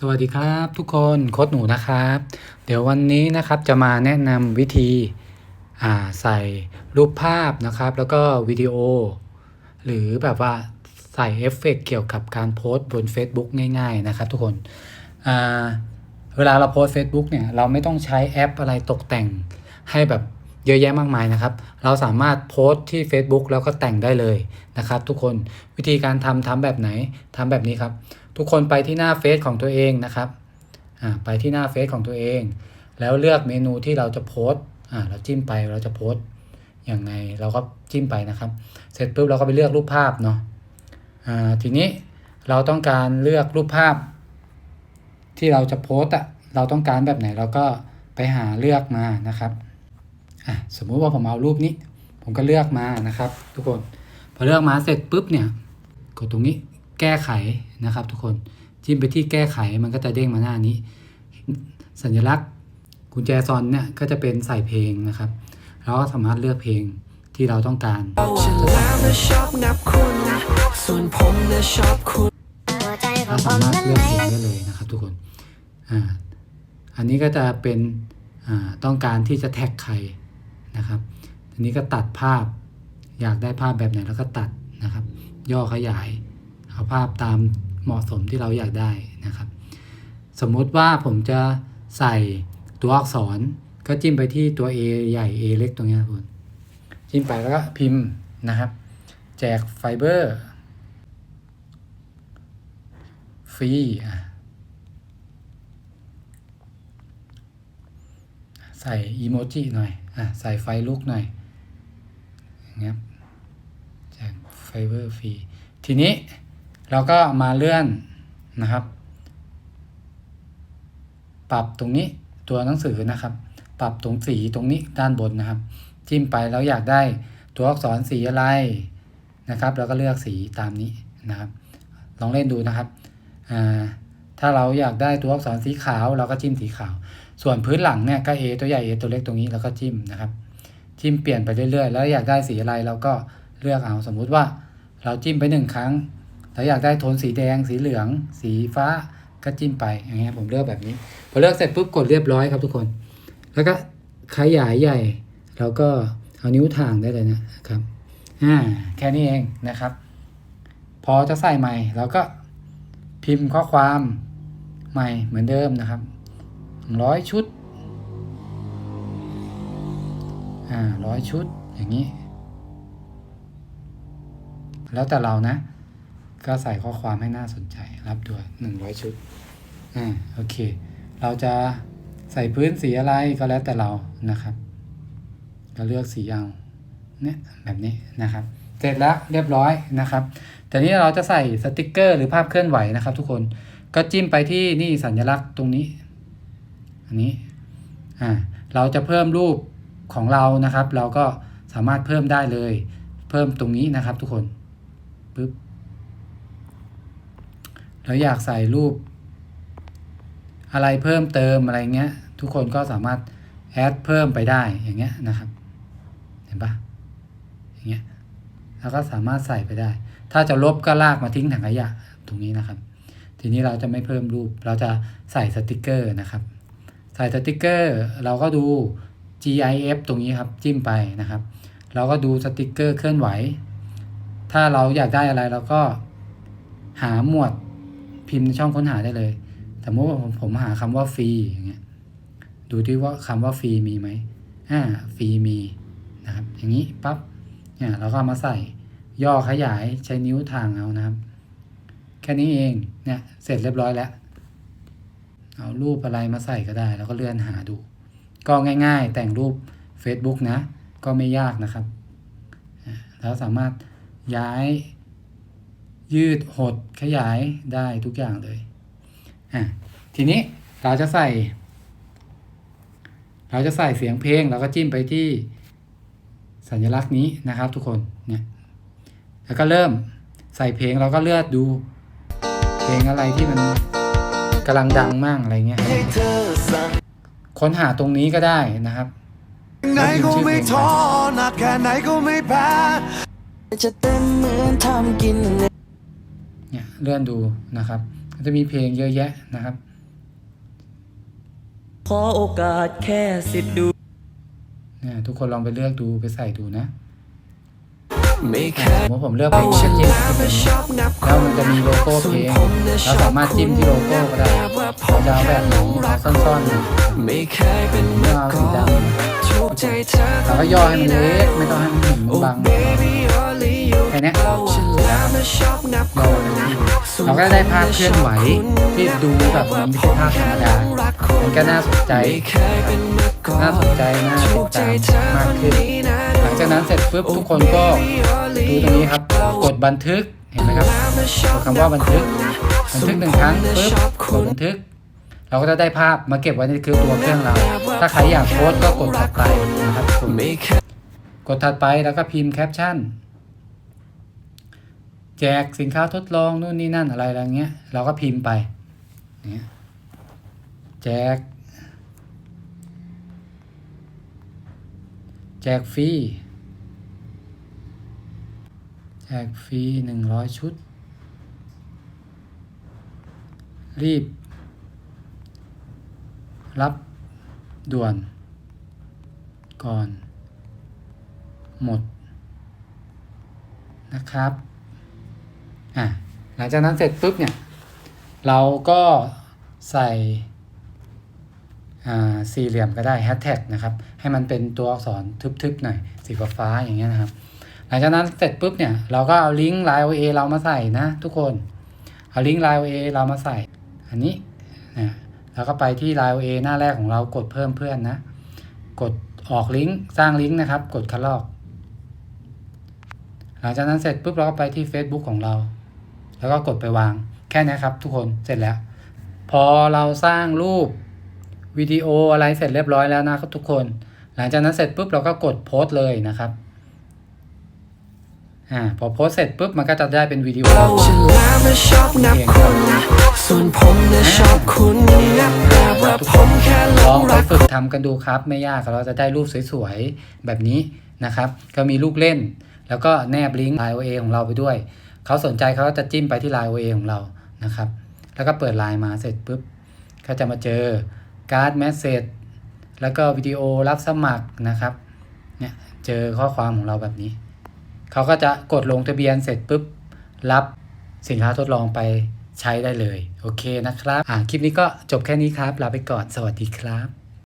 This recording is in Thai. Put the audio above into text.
สวัสดีครับทุกคนโค้ดหนูนะครับ เดี๋ยววันนี้นะครับจะมาแนะนำวิธีใส่รูปภาพนะครับ แล้วก็วิดีโอ หรือแบบว่าใส่เอฟเฟกต์เกี่ยวกับการโพสต์บน Facebook ง่าย ๆนะครับ ทุกคนเวลาเราโพสต์ Facebook เนี่ยเราไม่ต้องใช้แอปอะไรตกแต่งให้แบบเยอะแยะมากมายนะครับ เราสามารถโพสต์ที่ Facebook แล้วก็แต่งได้เลยนะครับ ทุกคนวิธีการทำทำแบบไหนทำแบบนี้ครับ ทุกคนไปที่หน้าเฟซของตัวเองนะครับอ่าไปที่หน้าเฟซของตัวเอง แล้วเลือกเมนูที่เราจะโพสต์อ่าเราจิ้มไปเราจะโพสต์ยังไงเราก็จิ้มไปนะครับ เสร็จปุ๊บเราก็ไปเลือกรูปภาพเนาะอ่าทีนี้เราต้องการเลือกรูปภาพ ที่เราจะโพสต์อะเราต้องการแบบไหนเราก็ไปหาเลือกมานะครับอะสมมุติว่าผมเอารูปนี้ ผมก็เลือกมานะครับ ทุกคนพอเลือกมาเสร็จปุ๊บเนี่ยกดตรงนี้ แก้ไขนะครับ ทุกคนจิ้มไปที่แก้ไขมันก็จะเด้งมาหน้านี้ สัญลักษณ์กุญแจซอนเนี่ยก็จะเป็นใส่เพลงนะครับเราก็สามารถเลือกเพลงที่เราต้องการฉันแล้วนะชอบนับคุณส่วนผมนะชอบคุณหัวใจขอเรางผสามมารถนั้นเลืไหอกลเพลงได้เลยนะครับ ทุกคนอ่าอันนี้ก็จะเป็นอ่าต้องการที่จะแท็กใครนะครับทีนี้ก็ตัดภาพอยากได้ภาพแบบไหนแล้วก็ตัดนะครับ ย่อขยาย เอาภาพตามเหมาะสมที่เราอยากได้นะครับ สมมติว่าผมจะใส่ตัวอักษรก็จิ้มไปที่ตัว A ใหญ่ A เล็กตรงนี้ครับคุณจิ้มไปแล้วก็พิมพ์นะครับ แจกไฟเบอร์ฟรีอะใส่อีโมจิหน่อยอะใส่ไฟลุกหน่อยอย่างเงี้ยแจกไฟเบอร์ฟรีทีนี้ เราก็มาเลื่อนนะครับ ปรับตรงนี้ตัวหนังสือนะครับ ปรับตรงสีตรงนี้ด้านบนนะครับ จิ้มไปแล้วอยากได้ตัวอักษรสีอะไรนะครับแล้วก็เลือกสีตามนี้นะครับ ลองเล่นดูนะครับอ่าถ้าเราอยากได้ตัวอักษรสีขาว เราก็จิ้มสีขาว ส่วนพื้นหลังเนี่ยก็ A ตัวใหญ่ A ตัวเล็กตรงนี้แล้วก็จิ้มนะครับ จิ้มเปลี่ยนไปเรื่อยๆ แล้วอยากได้สีอะไรเราก็เลือกเอาสมมุติว่าเราจิ้มไปหนึ่งครั้ง แล้วอยากได้โทนสีแดง สีเหลือง สีฟ้าก็จิ้มไปอย่างเงี้ยผมเลือกแบบนี้ พอเลือกเสร็จปุ๊บกดเรียบร้อยครับทุกคน แล้วก็ขยายใหญ่เราก็เอานิ้วถ่างได้เลยนะครับอ่าแค่นี้เองนะครับ พอจะใส่ใหม่เราก็พิมพ์ข้อความใหม่เหมือนเดิมนะครับร้อยชุดอ่าร้อยชุดอย่างนี้ แล้วแต่เรานะ ก็ใส่ข้อความให้น่าสนใจ รับด้วยหนึ่งร้อยชุด อ่า โอเค เราจะใส่พื้นสีอะไรก็แล้วแต่เรานะครับก็เลือกสีเอาเนี่ยแบบนี้นะครับ เสร็จแล้วเรียบร้อยนะครับ แต่นี้เราจะใส่สติกเกอร์หรือภาพเคลื่อนไหวนะครับ ทุกคน ก็จิ้มไปที่นี่สัญลักษณ์ตรงนี้ อันนี้ อ่า เราจะเพิ่มรูปของเรานะครับ เราก็สามารถเพิ่มได้เลย เพิ่มตรงนี้นะครับ ทุกคนปึ๊บ เราอยากใส่รูป อะไรเพิ่มเติมอะไรเงี้ย ทุกคนก็สามารถแอดเพิ่มไปได้อย่างเงี้ยนะครับ เห็นปะอย่างเงี้ยแล้วก็สามารถใส่ไปได้ ถ้าจะลบก็ลากมาทิ้งถังขยะตรงนี้นะครับ ทีนี้เราจะไม่เพิ่มรูป เราจะใส่สติกเกอร์นะครับ ใส่สติกเกอร์เราก็ดู GIF ตรงนี้ครับจิ้มไปนะครับ เราก็ดูสติกเกอร์เคลื่อนไหว ถ้าเราอยากได้อะไรเราก็หาหมวด พิมพ์ในช่องค้นหาได้เลย สมมติว่าผมผมหาคำว่าฟรีอย่างเงี้ย ดูที่ว่าคำว่าฟรีมีไหมอ่าฟรีมีนะครับ อย่างนี้ปั๊บ เนี่ยเราก็ามาใส่ย่อขยายใช้นิ้วทางเอานะครับ แค่นี้เอง เนี่ย เสร็จเรียบร้อยแล้ว เอารูปอะไรมาใส่ก็ได้ แล้วก็เลื่อนหาดู ก็ง่าย ๆ แต่งรูป Facebook นะ ก็ไม่ยากนะครับ แล้วสามารถย้าย ยืดหดขยายได้ทุกอย่างเลยอะทีนี้เราจะใส่ เราจะใส่เสียงเพลงเราก็จิ้มไปที่สัญลักษณ์นี้นะครับทุกคนเนี่ยแล้วก็เริ่มใส่เพลงเราก็เลือกดู เพลงอะไรที่มันกำลังดังมั่งอะไรเงี้ยให้เธอสั่งค้นหาตรงนี้ก็ได้นะครับไหนก็ไม่ท้อหนักแค่ไหนก็ไม่แพ้จะเต้นเหมือนทำกิน เนี่ยเลื่อนดูนะครับก็จะมีเพลงเยอะแยะนะครับ ขอโอกาสแค่สิทธิ์ดูเนี่ยทุกคนลองไปเลือกดูไปใส่ดูนะไม่อ่าเคยสมมติผมเลือกเพลงฉันี้นจิ้มแล้วที่เพลงนี้ไม่ชอบนับคแล้วนมันจะมีโลโก้เพลงเราสามารถจิ้มที่โลโก้ก็ได้เราจะเอาแบบไหนเอาซ่อนๆหน่อยไม่เคยเป็นเมื่อก่อนถูกใจเธอเราก็ย่อให้มันเล็กไม่ต้องให้มันเห็นโอ้บัง เนี้ยฉันแล้วไม่ชอบนับคย่อนไปที่เราก็ได้ภาพเคลื่อนไหวที่ดูแบบมันไม่ใช่ภาพธรรมดา มันก็น่าสนใจไม่เคยเป็นเมื่อก่อนน่าสนใจน่าติถูดกใจตามเธอมากคนขึ้นนี้นะหลังจากนั้นเสร็จปุ๊บทุกคนก็ดูตรงนี้ครับ กดบันทึก เห็นไหมครับกดคำว่าบันทึก บันทึกหนึ่งครั้งปุ๊บกดบันทึก เราก็จะได้ภาพมาเก็บไว้ในคือตัวเครื่องเรา ถ้าใครอยากโพสต์ก็กดถัดไปนะครับกดไม่เคยกดถัดไปแล้วก็พิมพ์แคปชั่น แจกสินค้าทดลองนู่นนี่นั่นอะไรอะไรเงี้ย เราก็พิมพ์ไปเนี่ยแจก แจกฟรีแจกฟรีหนึ่งร้อยชุด รีบ รับด่วน ก่อน หมดนะครับ อะหลังจากนั้นเสร็จปุ๊บเนี่ยเราก็ใส่สี่เหลี่ยมก็ได้แฮชแท็กนะครับให้มันเป็นตัวอักษรทึบๆหน่อยสีฟ้าๆอย่างเงี้ยนะครับ หลังจากนั้นเสร็จปุ๊บเนี่ยเราก็เอาลิงก์ Line OA เรามาใส่นะทุกคน เอาลิงก์ Line OA เรามาใส่ อันนี้นะแล้วก็ไปที่ Line OA หน้าแรกของเรากดเพิ่มเพื่อนนะ กดออกลิงก์สร้างลิงก์นะครับ กดคัดลอก หลังจากนั้นเสร็จปุ๊บเราก็ไปที่ Facebook ของเรา แล้วก็กดไปวางแค่นี้ครับ ทุกคนเสร็จแล้ว พอเราสร้างรูปวิดีโออะไรเสร็จเรียบร้อยแล้วนะครับทุกคน หลังจากนั้นเสร็จปุ๊บเราก็กดโพสต์เลยนะครับอ่าพอโพสต์เสร็จปุ๊บมันก็จะได้เป็นวิดีโอฉันแล้วไม่ชอบนับคนส่วนผมเนี่ยชอบคุณนับแบบว่าผมแค่หลลองงไปรักฝึกทำกันดูครับ ไม่ยากเราจะได้รูปสวยๆ แบบนี้นะครับ ก็มีลูกเล่น แล้วก็แนบลิงก์ Line OA ของเราไปด้วย เขาสนใจเขาก็จะจิ้มไปที่ Line OA ของเรานะครับ แล้วก็เปิดไลน์มาเสร็จปุ๊บก็จะมาเจอการ์ดแมสเซจแล้วก็วิดีโอรับสมัครนะครับเนี่ยเจอข้อความของเราแบบนี้ เขาก็จะกดลงทะเบียนเสร็จปุ๊บรับสินค้าทดลองไปใช้ได้เลย โอเคนะครับ อ่าคลิปนี้ก็จบแค่นี้ครับ ลาไปก่อน สวัสดีครับ